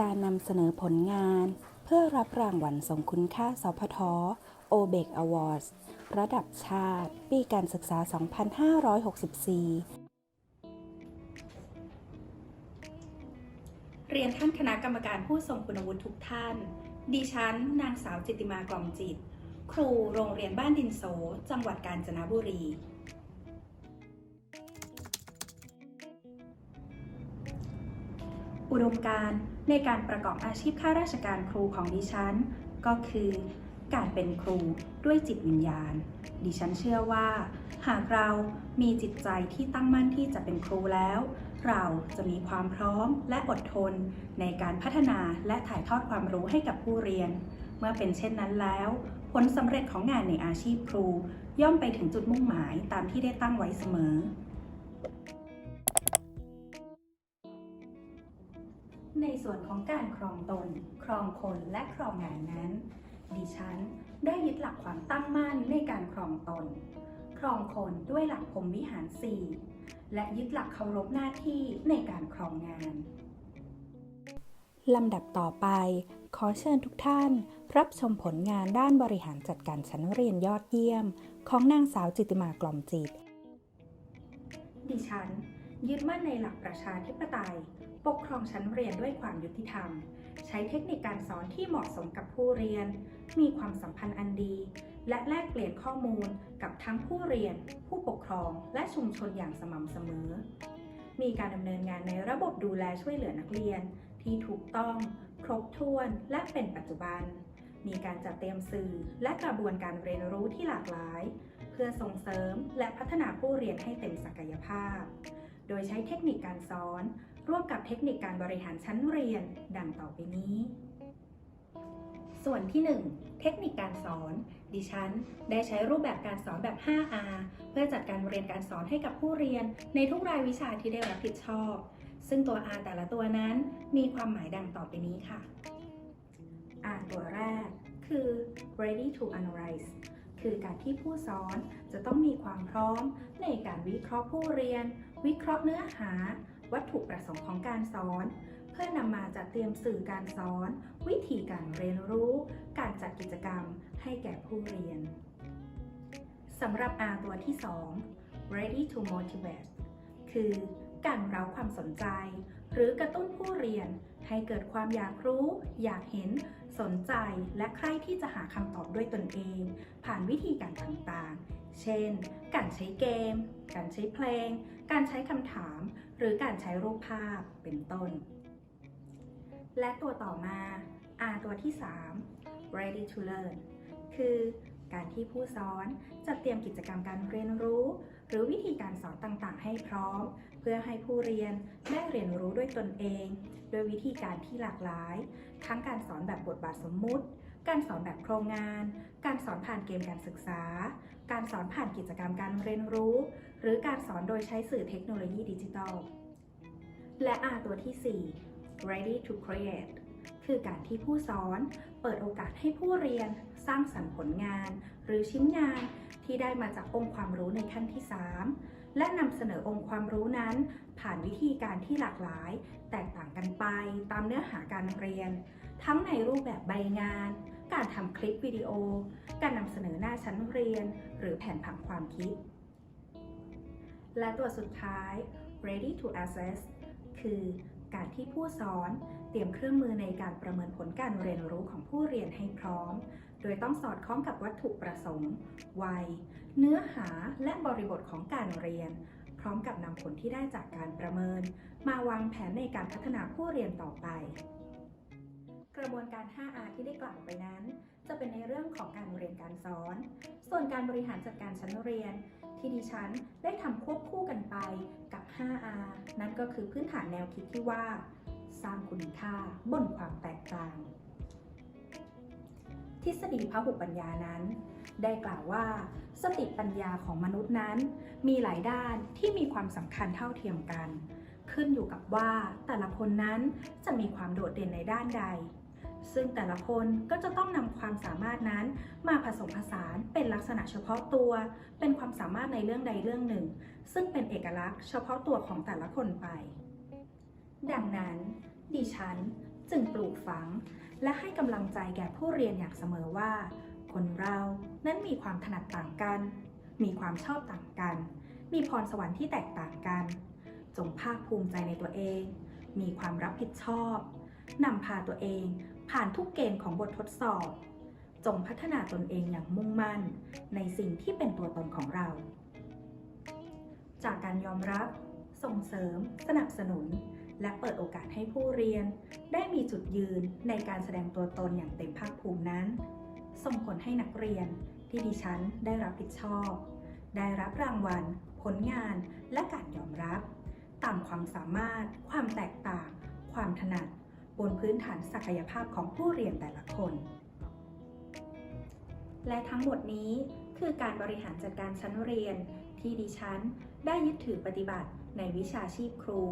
การนำเสนอผลงาน เพื่อรับรางวัลทรงคุณค่าสพทโอเบกอวอร์ดระดับชาติ ปีการศึกษา 2564เรียนท่านคณะกรรมการผู้ทรงคุณวุฒิทุกท่าน ดิฉัน นางสาวจิติมากล่อมจิต ครูโรงเรียนบ้านดินโส จังหวัดกาญจนบุรี อุดมการ ในการประกอบอาชีพข้าราชการครูของดิฉัน ก็คือ การเป็นครูด้วยจิตวิญญาณ ดิฉันเชื่อว่า หากเรามีจิตใจที่ตั้งมั่นที่จะเป็นครูแล้ว เราจะมีความพร้อมและอดทน ในการพัฒนาและถ่ายทอดความรู้ให้กับผู้เรียน เมื่อเป็นเช่นนั้นแล้ว ผลสำเร็จของงานในอาชีพครู ย่อมไปถึงจุดมุ่งหมายตามที่ได้ตั้งไว้เสมอ ในส่วนของการครองตน ครองคนและครองงานนั้น ดิฉันได้ยึดหลักความตั้งมั่นในการครองตน ครองคนด้วยหลักพรมวิหารสี่และยึดหลักเคารพหน้าที่ในการครองงานลำดับต่อไป ขอเชิญทุกท่าน รับชมผลงานด้านบริหารจัดการชั้นเรียนยอดเยี่ยม ของนางสาวจิตติมากล่อมจิต ดิฉันยึดมั่นในหลักประชาธิปไตย ปกครองชั้นเรียนด้วยความยุติธรรม ใช้เทคนิคการสอนที่เหมาะสมกับผู้เรียน มีความสัมพันธ์อันดี และแลกเปลี่ยนข้อมูลกับทั้งผู้เรียน ผู้ปกครอง และชุมชนอย่างสม่ำเสมอ มีการดำเนินงานในระบบดูแลช่วยเหลือนักเรียน ที่ถูกต้อง ครบถ้วนและเป็นปัจจุบัน มีการจัดเตรียมสื่อและกระบวนการเรียนรู้ที่หลากหลาย เพื่อส่งเสริมและพัฒนาผู้เรียนให้เต็มศักยภาพ โดยใช้เทคนิคการสอน ร่วมกับเทคนิคการบริหารชั้นเรียน ดังต่อไปนี้ ส่วนที่ 1 เทคนิคการสอน ดิฉัน ได้ใช้รูปแบบการสอนแบบ 5R เพื่อจัดการเรียนการสอนให้กับผู้เรียน ในทุกรายวิชาที่ได้รับผิดชอบ ซึ่งตัว R แต่ละตัวนั้น มีความหมายดังต่อไปนี้ค่ะ R ตัวแรก คือ ready to analyze คือการที่ผู้สอนจะต้องมีความพร้อมในการวิเคราะห์ผู้เรียน วิเคราะห์เนื้อหา วัตถุประสงค์ของการสอน เพื่อนำมาจัดเตรียมสื่อการสอน วิธีการเรียนรู้ การจัดกิจกรรมให้แก่ผู้เรียนสำหรับ R ตัวที่ 2 ready to motivate คือการเร้าความสนใจ หรือกระตุ้นผู้เรียนให้เกิดความอยากรู้ อยากเห็น สนใจ และใคร่ที่จะหาคำตอบด้วยตนเอง ผ่านวิธีการต่างๆ เช่น การใช้เกม การใช้เพลง การใช้คำถาม หรือการใช้รูปภาพเป็นต้น และตัวต่อมา R ตัวที่ 3 ready to learn คือ การที่ผู้สอนจัดเตรียมกิจกรรมการเรียนรู้ หรือวิธีการสอนต่างๆ ให้พร้อม เพื่อให้ผู้เรียนได้เรียนรู้ด้วยตนเอง โดยวิธีการที่หลากหลาย ทั้งการสอนแบบบทบาทสมมุติ การสอนแบบโครงงาน การสอนผ่านเกมการศึกษา การสอนผ่านกิจกรรมการเรียนรู้ หรือการสอนโดยใช้สื่อเทคโนโลยีดิจิทัล และ R ตัวที่ 4 ready to create คือการที่ผู้สอน เปิดโอกาสให้ผู้เรียนสร้างสรรค์ผลงาน หรือชิ้นงานที่ได้มาจากองค์ความรู้ในขั้นที่ 3 และนำเสนอองค์ความรู้นั้น ผ่านวิธีการที่หลากหลาย แตกต่างกันไปตามเนื้อหาการเรียน ทั้งในรูปแบบใบงาน การทำคลิปวิดีโอ การนำเสนอหน้าชั้นเรียน หรือแผนผังความคิด และตัวสุดท้าย ready to assess คือการที่ผู้สอน เตรียมเครื่องมือในการประเมินผลการเรียนรู้ของผู้เรียนให้พร้อม โดยต้องสอดคล้องกับวัตถุประสงค์ วัย เนื้อหา และบริบทของการเรียน พร้อมกับนำผลที่ได้จากการประเมิน มาวางแผนในการพัฒนาผู้เรียนต่อไป กระบวนการ 5R ที่ได้กล่าวไปนั้น จะเป็นในเรื่องของการเรียนการสอน ส่วนการบริหารจัดการชั้นเรียนที่ดิฉันได้ทำควบคู่กันไปกับ 5R นั่นก็คือพื้นฐานแนวคิดที่ว่า สร้างคุณค่าบนความแตกต่าง ทฤษฎีพหุปัญญานั้น ได้กล่าวว่า สติปัญญาของมนุษย์นั้น มีหลายด้านที่มีความสำคัญเท่าเทียมกัน ขึ้นอยู่กับว่าแต่ละคนนั้นจะมีความโดดเด่นในด้านใด ซึ่งแต่ละคนก็จะต้องนำความสามารถนั้นมาผสมผสานเป็นลักษณะเฉพาะตัว เป็นความสามารถในเรื่องใดเรื่องหนึ่ง ซึ่งเป็นเอกลักษณ์เฉพาะตัวของแต่ละคนไป ดังนั้น ดิฉันจึงปลูกฝัง และให้กำลังใจแก่ผู้เรียนอย่างเสมอว่า คนเรานั้นมีความถนัดต่างกัน มีความชอบต่างกัน มีพรสวรรค์ที่แตกต่างกัน จงภาคภูมิใจในตัวเอง มีความรับผิดชอบนำพาตัวเองผ่านทุกเกณฑ์ของบททดสอบ จงพัฒนาตนเองอย่างมุ่งมั่น ในสิ่งที่เป็นตัวตนของเรา จากการยอมรับ ส่งเสริม สนับสนุน และเปิดโอกาสให้ผู้เรียน ได้มีจุดยืนในการแสดงตัวตนอย่างเต็มภาคภูมินั้น ส่งผลให้นักเรียนที่ดิฉันได้รับผิดชอบ ได้รับรางวัล ผลงาน และการยอมรับ ตามความสามารถ ความแตกต่าง ความถนัด บนพื้นฐานศักยภาพของผู้เรียนแต่ละคน และทั้งหมดนี้คือการบริหารจัดการชั้นเรียนที่ดิฉันได้ยึดถือปฏิบัติในวิชาชีพครู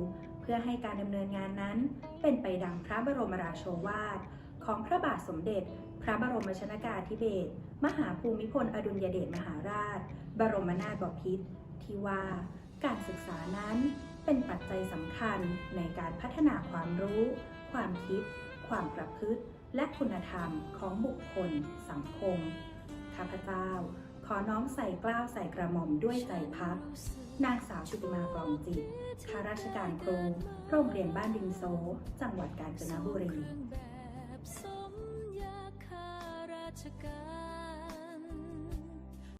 พื่อให้การดำเนินงานนั้น เป็นไปดังพระบรมราโชวาท ของพระบาทสมเด็จ พระบรมชนากาธิเบศรมหาภูมิพลอดุลยเดชมหาราช บรมนาถบพิตรที่ว่าการศึกษานั้นเป็นปัจจัยสำคัญในการพัฒนาความรู้ ความคิด ความประพฤติ และคุณธรรมของบุคคล สังคมข้าพเจ้า ขอน้อมใส่กล้าวใส่กระหม่อมด้วยใจพัก นางสาวชุติมากรองจิต ข้าราชการครู โรงเรียนบ้านดินโซ จังหวัดกาญจนบุรีแบบสมยาข้าราชการ